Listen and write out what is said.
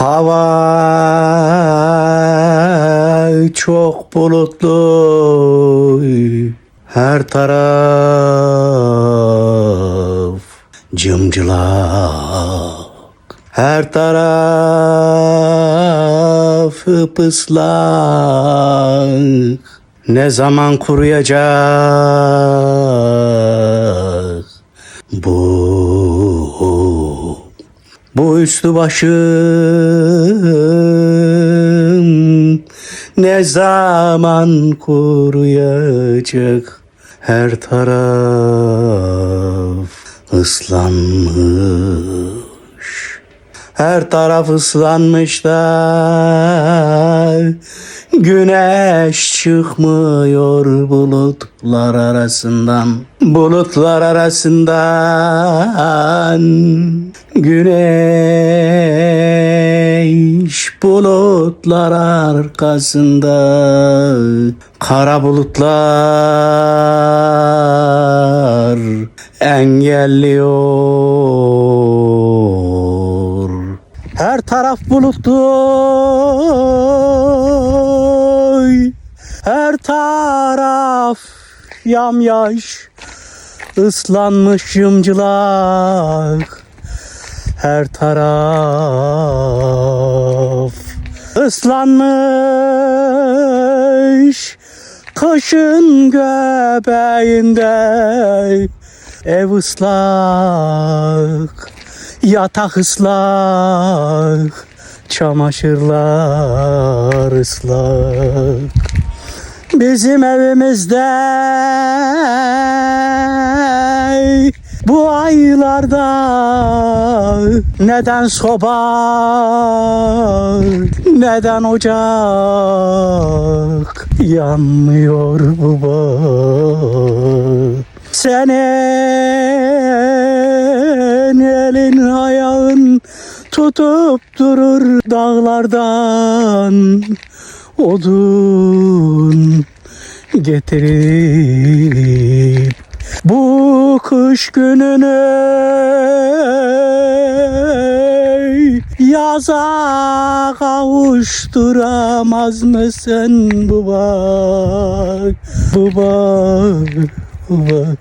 Hava çok bulutlu. Her taraf cımcılak. Her taraf ıslak. Ne zaman kuruyacak bu bu üstü başım ne zaman kuruyacak? Her taraf ıslanmış. Her taraf ıslanmış da Güneş çıkmıyor bulutlar arasından Bulutlar arasından. Güneş bulutlar arkasında Kara bulutlar engelliyor her taraf bulutlu Her taraf yamyaş. Islanmış yımcılak Her taraf ıslanmış. Kışın göbeğinde ev ıslak Yatak ıslak, çamaşırlar ıslak. Bizim evimizde bu aylarda neden soba, neden ocak yanmıyor baba. Senin tutup durur dağlardan odun getirip bu kış gününü yaza kavuşturamaz mısın baba? Baba, baba.